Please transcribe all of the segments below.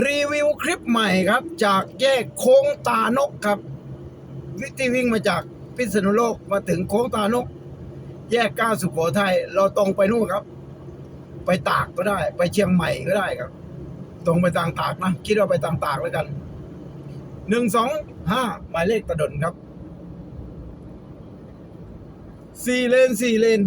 รีวิวคลิปใหม่ครับ จากแยกโค้งตานกครับ วิธีวิ่งมาจากพิษณุโลกมาถึงโค้งตานก แยกก้าวสุโขทัยเราตรงไปนู่นครับ ไปตากก็ได้ ไปเชียงใหม่ก็ได้ครับ ตรงไปทางตากนะคิดว่าไปทางตากแล้วกันหนึ่งสองห้าหมายเลขตะดนครับสี่เลนสี่เลน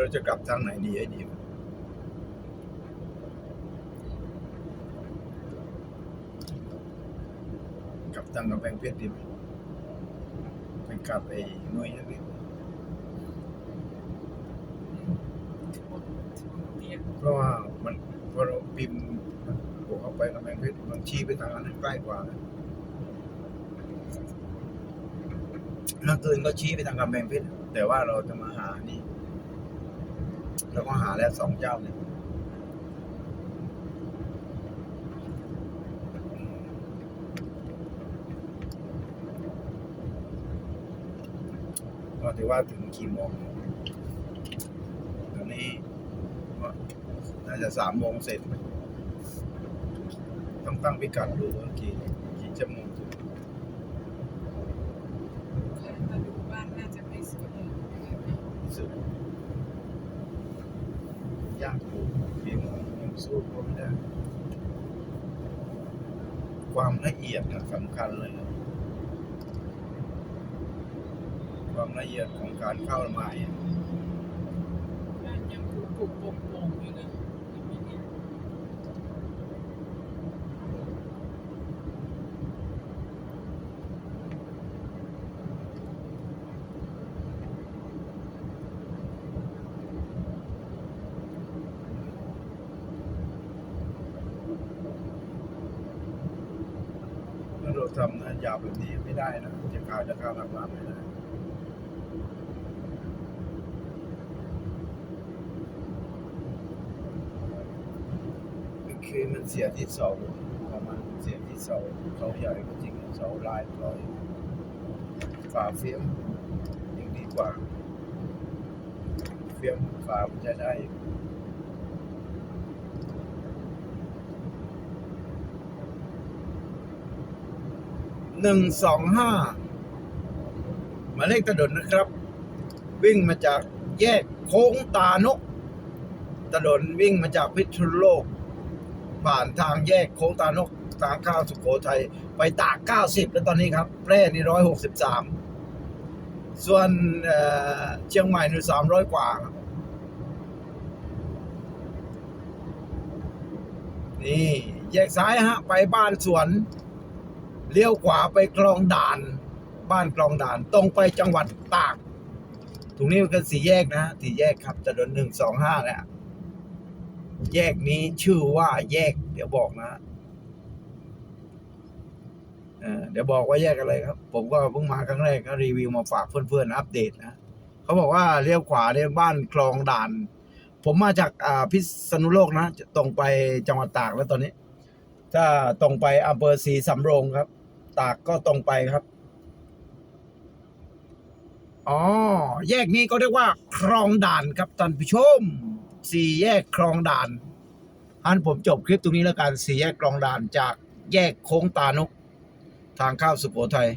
เราจะกลับทางไหนดีไอ้ดีกลับทางกำแพงเพชรดีไหมไปกลับไอ้น่วยนั่นเองเพราะว่ามันพอเราพิมพ์บวกเข้าไปกำแพงเพชรมันชี้ไปทางนั้นใกล้กว่านะนักเกินก็ชี้ไปทางกำแพงเพชรแต่ว่าเราจะมาหานี่ เราก็หาแล้วสองเจ้าเนี่ยก็ถือว่าถึงกี่โมงตอนนี้ก็น่าจะสามโมงเสร็จ ต้องตั้งพิกัดดูว่ากี่กี่ชั่วโมงถึง มาดูบ้านน่าจะไม่สวย สุด ยากอยู่เพียงยังสู้ผมไม่ได้ ความละเอียดนะสำคัญเลย ความละเอียดของการเข้าใหม่อะบ้านยังปุกปุกป่งโป่งอยู่นะยยังไม่เนี่ย ถ้าเรา ทำนะยาวแบบนี้ไม่ได้นะจะเข้าจะข้าหลักล้านไม่ได้คือมันเสียที่เสาประมาณเสียที่เสาเสาใหญ่ก็จริงเสาลายลอยฝาเฟียมยังดีกว่า เฟียมฝามันจะได้ หนึ่งสองห้าหมายเลขถนนนะครับ วิ่งมาจากแยกโค้งตานกถนนวิ่งมาจากพิษณุโลก ผ่านทางแยกโค้งตานกทางข้าวสุโขทัยไปตากเก้าสิบแล้วตอนนี้ครับ แพร่นี่ร้อยหกสิบสามส่วนเชียงใหม่นี่สามร้อยกว่า นี่ แยกซ้ายฮะ ไปบ้านสวน เลี้ยวขวาไปคลองด่าน บ้านคลองด่าน ตรงไปจังหวัดตาก ตรงนี้มันเป็นสี่แยกนะสี่แยกครับถนนหนึ่งสองห้าเนี่ยแยกนี้ชื่อว่าแยก เดี๋ยวบอกนะเดี๋ยวบอกว่าแยกอะไรครับ ผมก็เพิ่งมาครั้งแรกก็รีวิวมาฝากเพื่อนๆอัปเดตนะเขาบอกว่าเลี้ยวขวาเนี่ยบ้านคลองด่าน ผมมาจากพิษณุโลกนะตรงไปจังหวัดตากแล้วตอนนี้ ถ้าตรงไปอำเภอศรีสำโรงครับ ตากก็ตรงไปครับ อ๋อ แยกนี้ก็เรียกว่า คลองด่านครับท่านผู้ชม สี่แยกคลองด่านอันผมจบคลิปตรงนี้แล้วกันสี่แยกคลองด่านจากแยกโค้งตานก ทางเข้าสุโขทัย